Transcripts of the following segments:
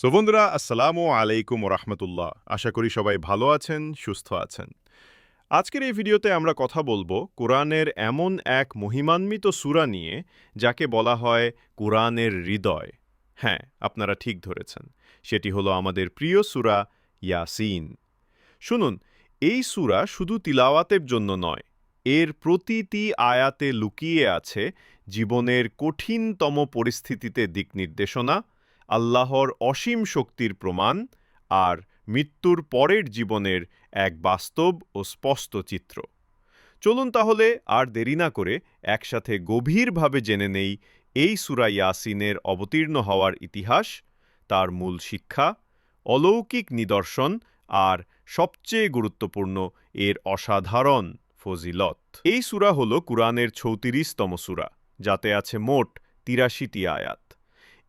So বন্ধুরা, আসসালামু আলাইকুম রহমতুল্লাহ আশা করি সবাই ভালো আছেন, সুস্থ আছেন। আজকের এই ভিডিওতে আমরা কথা বলব কোরআনের এমন এক মহিমান্বিত সূরা নিয়ে, যাকে বলা হয় কোরআনের হৃদয়। হ্যাঁ আপনারা ঠিক ধরেছেন। সেটি হলো আমাদের প্রিয় সূরা ইয়াসিন। শুনুন, এই সূরা শুধু তিলাওয়াতের জন্য নয়, এর প্রতিটি আয়াতে লুকিয়ে আছে জীবনের কঠিনতম পরিস্থিতিতে দিক নির্দেশনা আল্লাহর অসীম শক্তির প্রমাণ আর মৃত্যুর পরের জীবনের এক বাস্তব ও স্পষ্ট চিত্র। চলুন তাহলে আর দেরি না করে একসাথে গভীরভাবে জেনে নেই এই সুরা ইয়াসিনের অবতীর্ণ হওয়ার ইতিহাস, তার মূল শিক্ষা, অলৌকিক নিদর্শন আর সবচেয়ে গুরুত্বপূর্ণ এর অসাধারণ ফজিলত। এই সূরা হল কুরআনের ছৌত্রিশতম সূরা, যাতে আছে মোট তিরাশিটি আয়াত।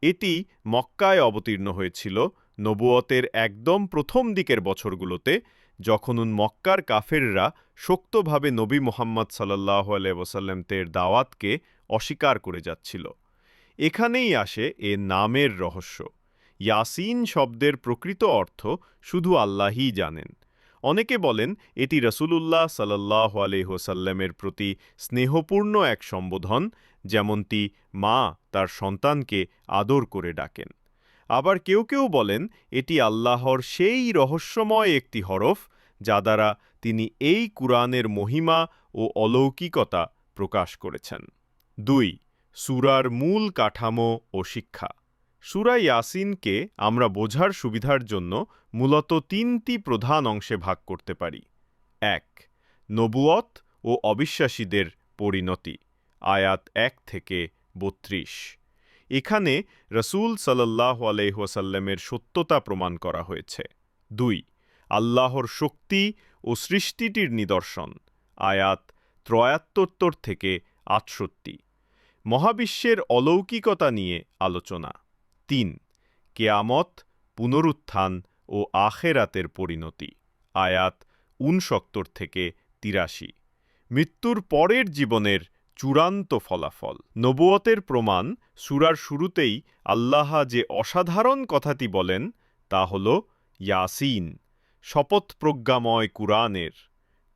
এটি মক্কায় অবতীর্ণ হয়েছিল নবুয়তের একদম প্রথম দিকের বছরগুলোতে যখন উন মক্কার কাফেররা শক্তভাবে নবী মোহাম্মদ সাল্লাহ ওসাল্লামতের দাওয়াতকে অস্বীকার করে যাচ্ছিল। এখানেই আসে এ নামের রহস্য। ইয়াসিন শব্দের প্রকৃত অর্থ শুধু আল্লাহই জানেন। অনেকে বলেন এটি রসুলুল্লাহ সাল্লাহ আলহ্লামের প্রতি স্নেহপূর্ণ এক সম্বোধন, যেমনটি মা তার সন্তানকে আদর করে ডাকেন। আবার কেউ কেউ বলেন এটি আল্লাহর সেই রহস্যময় একটি হরফ, যা দ্বারা তিনি এই কুরআনের মহিমা ও অলৌকিকতা প্রকাশ করেছেন। দুই, সুরার মূল কাঠামো ও শিক্ষা। সুরা ইয়াসিনকে আমরা বোঝার সুবিধার জন্য মূলত তিনটি প্রধান অংশে ভাগ করতে পারি। এক নবুয়ত ও অবিশ্বাসীদের পরিণতি, আয়াত এক থেকে বত্রিশ। এখানে রসুল সাল্লাহ আলহ্লামের সত্যতা প্রমাণ করা হয়েছে। দুই, আল্লাহর শক্তি ও সৃষ্টিটির নিদর্শন, আয়াত ত্রয়াত্তর থেকে আটষট্টি। মহাবিশ্বের অলৌকিকতা নিয়ে আলোচনা। তিন, কেয়ামত, পুনরুত্থান ও আখেরাতের পরিণতি। আয়াত উনসত্তর থেকে তিরাশি। মৃত্যুর পরের জীবনের চূড়ান্ত ফলাফল। নবুয়তের প্রমাণ সুরার শুরুতেই আল্লাহ যে অসাধারণ কথাটি বলেন, তা হল ইয়াসিন শপথ প্রজ্ঞাময় কুরআনের।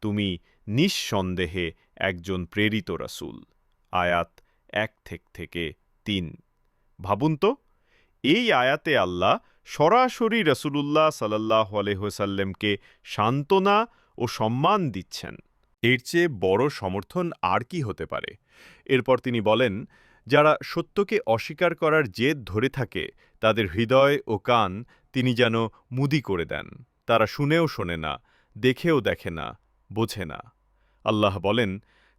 তুমি নিঃসন্দেহে একজন প্রেরিত রাসূল। আয়াত এক থেকে তিন। ভাবুন তো এই আয়াতে আল্লাহ সরাসরি রসুলুল্লাহ সাল্লাহ আলহ্লামকে সান্ত্বনা ও সম্মান দিচ্ছেন। এর চেয়ে বড় সমর্থন আর কি হতে পারে? এরপর তিনি বলেন, যারা সত্যকে অস্বীকার করার জেদ ধরে থাকে, তাদের হৃদয় ও কান তিনি যেন মুদি করে দেন। তারা শুনেও শোনে না, দেখেও দেখে না, বোঝে না। আল্লাহ বলেন,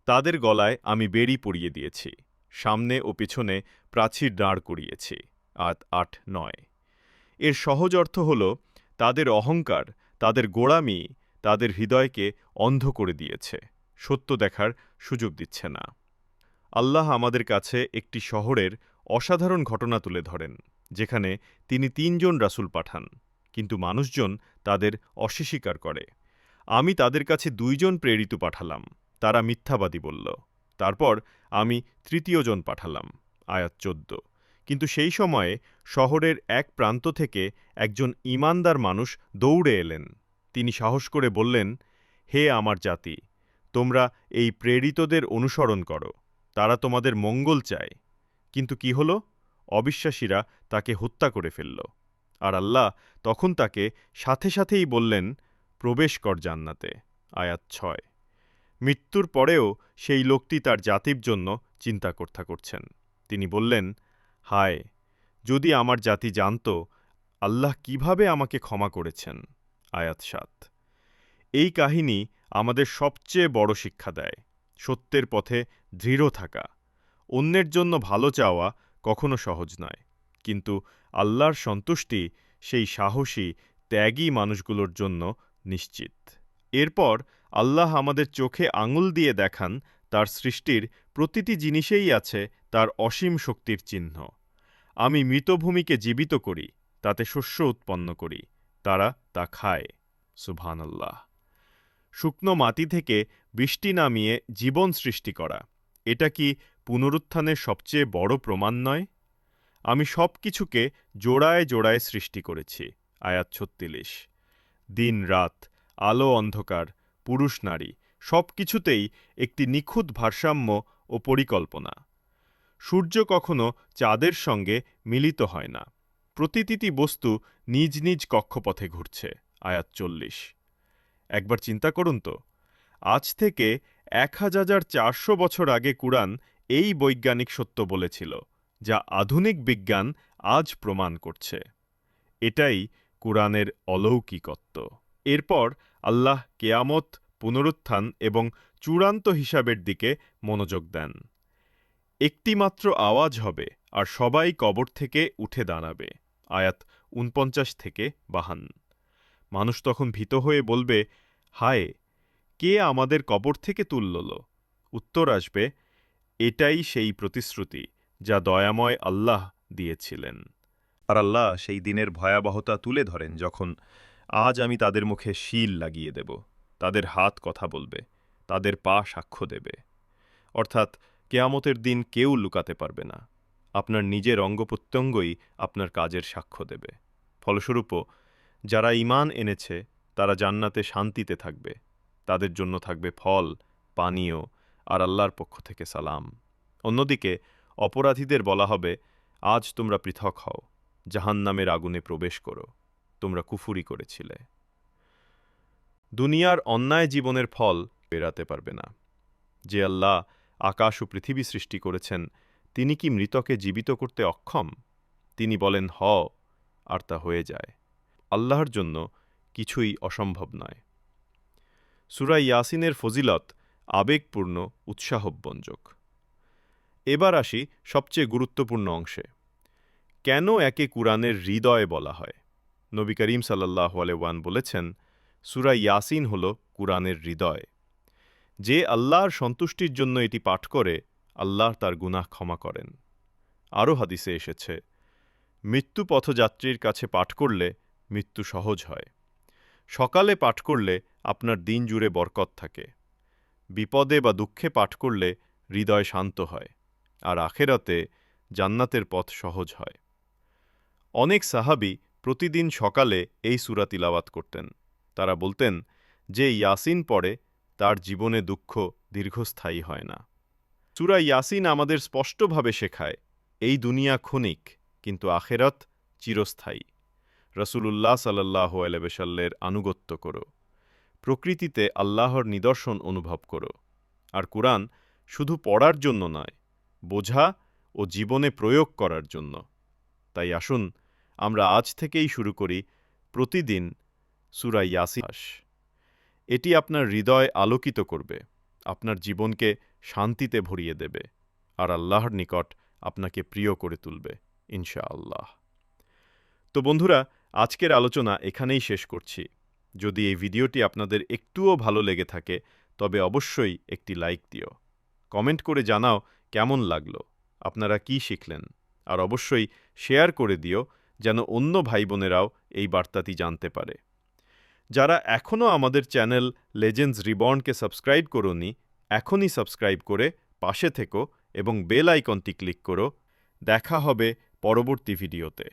তাদের গলায় আমি বেড়ি পরিয়ে দিয়েছি, সামনে ও পিছনে প্রাচীর দাঁড় করিয়েছি। আট আট, নয়। এর সহজ অর্থ হল, তাদের অহংকার, তাদের গোড়ামি, তাদের হৃদয়কে অন্ধ করে দিয়েছে। সত্য দেখার সুযোগ দিচ্ছে না। আল্লাহ আমাদের কাছে একটি শহরের অসাধারণ ঘটনা তুলে ধরেন, যেখানে তিনি তিনজন রাসুল পাঠান, কিন্তু মানুষজন তাদের অস্বীকার করে। আমি তাদের কাছে দুইজন প্রেরিত পাঠালাম, তারা মিথ্যাবাদী বলল। তারপর আমি তৃতীয়জন পাঠালাম, আয়াত চোদ্দ। কিন্তু সেই সময়ে শহরের এক প্রান্ত থেকে একজন ইমানদার মানুষ দৌড়ে এলেন। তিনি সাহস করে বললেন, হে আমার জাতি, তোমরা এই প্রেরিতদের অনুসরণ করো। তারা তোমাদের মঙ্গল চায়। কিন্তু কি হল? অবিশ্বাসীরা তাকে হত্যা করে ফেলল। আর আল্লাহ তখন তাকে সাথে সাথেই বললেন, প্রবেশ কর জান্নাতে। আয়াত ছয়। মৃত্যুর পরেও সেই লোকটি তার জাতির জন্য চিন্তা করতে করছেন। তিনি বললেন হায়, যদি আমার জাতি জানত, আল্লাহ কীভাবে আমাকে ক্ষমা করেছেন? আয়াত সাত। এই কাহিনী আমাদের সবচেয়ে বড় শিক্ষা দেয়। সত্যের পথে দৃঢ় থাকা। অন্যের জন্য ভালো চাওয়া কখনো সহজ নয়। কিন্তু আল্লাহর সন্তুষ্টি সেই সাহসী, ত্যাগী মানুষগুলোর জন্য নিশ্চিত। এরপর আল্লাহ আমাদের চোখে আঙুল দিয়ে দেখান তার সৃষ্টির প্রতিটি জিনিসেই আছে তার অসীম শক্তির চিহ্ন। আমি মৃতভূমিকে জীবিত করি, তাতে শস্য উৎপন্ন করি, তারা তা খায়। সুবহানাল্লাহ। শুকনো মাটি থেকে বৃষ্টি নামিয়ে জীবন সৃষ্টি করা, এটা কি পুনরুত্থানের সবচেয়ে বড় প্রমাণ নয়? আমি সব কিছুকে জোড়ায় জোড়ায় সৃষ্টি করেছি, আয়াত ছত্রিশ। দিন রাত, আলো অন্ধকার, পুরুষ নারী সব কিছুতেই একটি নিখুঁত ভারসাম্য ও পরিকল্পনা। সূর্য কখনো চাঁদের সঙ্গে মিলিত হয় না। প্রতিটি বস্তু নিজ নিজ কক্ষপথে ঘুরছে। আয়াত চল্লিশ। একবার চিন্তা করুন তো, আজ থেকে এক হাজার চারশো বছর আগে কুরআন এই বৈজ্ঞানিক সত্য বলেছিল, যা আধুনিক বিজ্ঞান আজ প্রমাণ করছে। এটাই কুরআনের অলৌকিকত্ব। এরপর আল্লাহ কেয়ামত, পুনরুত্থান এবং চূড়ান্ত হিসাবের দিকে মনোযোগ দেন। একটিমাত্র আওয়াজ হবে আর সবাই কবর থেকে উঠে দাঁড়াবে। আয়াত উনপঞ্চাশ থেকে বাহান মানুষ তখন ভীত হয়ে বলবে, হায়, কে আমাদের কবর থেকে তুলল? উত্তর আসবে, এটাই সেই প্রতিশ্রুতি যা দয়াময় আল্লাহ দিয়েছিলেন। আর আল্লাহ সেই দিনের ভয়াবহতা তুলে ধরেন যখন আজ আমি তাদের মুখে শিল লাগিয়ে দেব। তাদের হাত কথা বলবে, তাদের পা সাক্ষ্য দেবে। অর্থাৎ কেয়ামতের দিন কেউ লুকাতে পারবে না। আপনার নিজের অঙ্গপ্রত্যঙ্গই আপনার কাজের সাক্ষ্য দেবে। ফলস্বরূপ, যারা ঈমান এনেছে, তারা জান্নাতে শান্তিতে থাকবে। তাদের জন্য থাকবে ফল, পানীয় আর আল্লাহর পক্ষ থেকে সালাম। অন্যদিকে, অপরাধীদের বলা হবে, আজ তোমরা পৃথক হও, জাহান্নামের আগুনে প্রবেশ করো, তোমরা কুফুরি করেছিলে। দুনিয়ার অন্যায় জীবনের ফল পেরাতে পারবে না। যে আল্লাহ আকাশ ও পৃথিবী সৃষ্টি করেছেন। তিনি কি মৃতকে জীবিত করতে অক্ষম? তিনি বলেন, হ, আর তা হয়ে যায়। আল্লাহর জন্য কিছুই অসম্ভব নয়। সুরা ইয়াসিনের ফজিলত, আবেগপূর্ণ, উৎসাহব্যঞ্জক। এবার আসি সবচেয়ে গুরুত্বপূর্ণ অংশে। কেন একে কুরআনের হৃদয় বলা হয়? নবী করিম সাল্লাহ আলওয়ান বলেছেন, সুরা ইয়াসিন হল কুরআনের হৃদয়। যে আল্লাহর সন্তুষ্টির জন্য এটি পাঠ করে, আল্লাহ তার গুনাহ ক্ষমা করেন। আরও হাদিসে এসেছে, মৃত্যু পথযাত্রীর কাছে পাঠ করলে মৃত্যু সহজ হয়। সকালে পাঠ করলে আপনার দিন জুড়ে বরকত থাকে। বিপদে বা দুঃখে পাঠ করলে হৃদয় শান্ত হয়, আর আখেরাতে জান্নাতের পথ সহজ হয়। অনেক সাহাবি প্রতিদিন সকালে এই সুরা তিলাওয়াত করতেন। তারা বলতেন, যে ইয়াসিন পড়ে তার জীবনে দুঃখ দীর্ঘস্থায়ী হয় না। সুরা ইয়াসিন আমাদের স্পষ্টভাবে শেখায়, এই দুনিয়া ক্ষণিক, কিন্তু আখেরাত চিরস্থায়ী। রসুলুল্লাহ সাল্লাহ আলবেশাল্লের আনুগত্য করো। প্রকৃতিতে আল্লাহর নিদর্শন অনুভব করো। আর কুরআন শুধু পড়ার জন্য নয়, বোঝা ও জীবনে প্রয়োগ করার জন্য। তাই আসুন, আমরা আজ থেকেই শুরু করি প্রতিদিন সুরা ইয়াসিস এটি আপনার হৃদয় আলোকিত করবে, আপনার জীবনকে শান্তিতে ভরিয়ে দেবে, আর আল্লাহর নিকট আপনাকে প্রিয় করে তুলবে, ইনশাআল্লাহ। তো বন্ধুরা, আজকের আলোচনা এখানেই শেষ করছি। যদি এই ভিডিওটি আপনাদের একটুও ভালো লেগে থাকে, তবে অবশ্যই একটি লাইক দিও। কমেন্ট করে জানাও কেমন লাগল, আপনারা কি শিখলেন, আর অবশ্যই শেয়ার করে দিও, যেন অন্য ভাই বোনেরাও এই বার্তাটি জানতে পারে। যারা এখনও আমাদের চ্যানেল লেজেন্ডস রিবর্নকে সাবস্ক্রাইব করোনি, এখনই সাবস্ক্রাইব করে পাশে থেকো এবং বেল আইকনটি ক্লিক করো। দেখা হবে পরবর্তী ভিডিওতে।